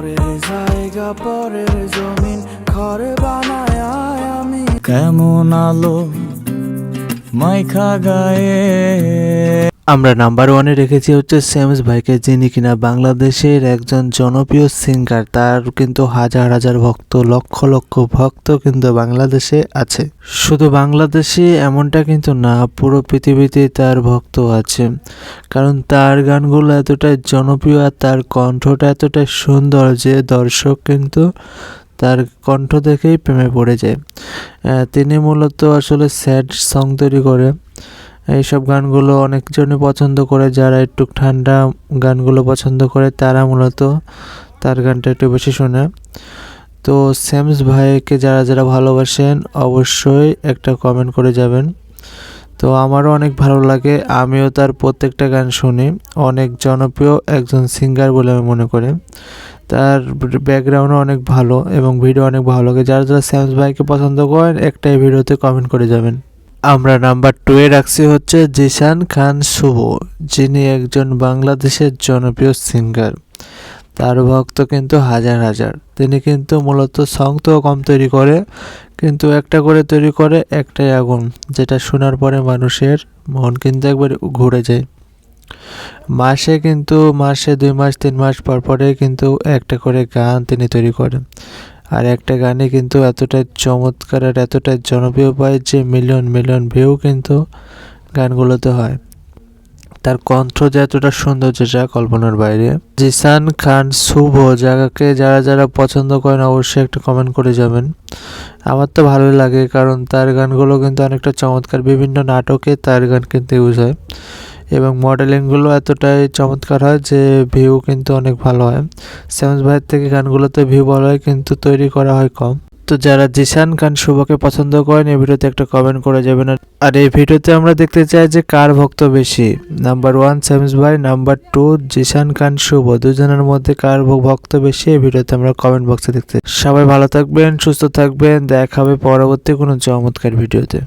পরের জায়গা পরের জমিন ঘরে বানায় আমি। কেমন আলো মাইখা গায়ে। আমরা নাম্বার ওয়ানে রেখেছি হচ্ছে সেমস ভাইকে, যিনি কিনা বাংলাদেশের একজন জনপ্রিয় সিঙ্গার তার কিন্তু হাজার হাজার ভক্ত, লক্ষ লক্ষ ভক্ত কিন্তু বাংলাদেশে আছে। শুধু বাংলাদেশে এমনটা কিন্তু না, পুরো পৃথিবীতে তার ভক্ত আছে। কারণ তার গানগুলো এতটাই জনপ্রিয় আর তার কণ্ঠটা এতটাই সুন্দর যে দর্শক কিন্তু তার কণ্ঠ দেখেই প্রেমে পড়ে যায়। তিনি মূলত আসলে স্যাড সং তৈরি করে। এইসব গানগুলো অনেকজনই পছন্দ করে, যারা একটু ঠান্ডা গানগুলো পছন্দ করে তারা মূলত তার গানটা একটু বেশি শোনে। তো স্যামস ভাইকে যারা যারা ভালোবাসেন অবশ্যই একটা কমেন্ট করে যাবেন। তো আমারও অনেক ভালো লাগে, আমিও তার প্রত্যেকটা গান শুনি। অনেক জনপ্রিয় একজন সিঙ্গার বলে আমি মনে করি। তার ব্যাকগ্রাউন্ডও অনেক ভালো এবং ভিডিও অনেক ভালো লাগে। যারা যারা স্যামস ভাইকে পছন্দ করেন, একটাই ভিডিওতে কমেন্ট করে যাবেন। আমরা নাম্বার টু এ রাখছি হচ্ছে জিশান খান শুভ, যিনি একজন বাংলাদেশের জনপ্রিয় সিঙ্গার তার ভক্ত কিন্তু হাজার হাজার। তিনি কিন্তু মূলত সং তো কম তৈরি করে, কিন্তু একটা করে তৈরি করে একটাই আগুন, যেটা শোনার পরে মানুষের মন কিন্তু একবার ঘুরে যায়। মাসে কিন্তু, মাসে দুই মাস, তিন মাস পর পরে কিন্তু একটা করে গান তিনি তৈরি করেন। আর একটা গানে কিন্তু এতটাই চমৎকার আর এতটাই জনপ্রিয় পায় যে মিলিয়ন মিলিয়ন ভিউ কিন্তু গানগুলোতে হয়। তার কণ্ঠ যে এতটা সুন্দর যা কল্পনার বাইরে। জিসান খান, শুভ জায়গাকে যারা যারা পছন্দ করেন অবশ্যই একটা কমেন্ট করে যাবেন। আমার তো ভালোই লাগে কারণ তার গানগুলো কিন্তু অনেকটা চমৎকার। বিভিন্ন নাটকে তার গান কিন্তু ইউজ হয়। এবং মডেলিংগুলো এতটাই চমৎকার হয় যে ভিউ কিন্তু অনেক ভালো হয়। সেমস ভাইয়ের থেকে গানগুলোতে ভিউ ভালো হয়, কিন্তু তৈরি করা হয় কম। তো যারা জিশান খান শুভকে পছন্দ করেন, এই ভিডিওতে একটা কমেন্ট করে যাবেন। আর- এই ভিডিওতে আমরা দেখতে চাই যে কার ভক্ত বেশি। নাম্বার ওয়ান সেমস ভাই নাম্বার টু জিশান খান শুভ। দুজনের মধ্যে কার ভক্ত বেশি, এই ভিডিওতে আমরা কমেন্ট বক্সে দেখতে। সবাই ভালো থাকবেন, সুস্থ থাকবেন। দেখা হবে পরবর্তী কোনো চমৎকার ভিডিওতে।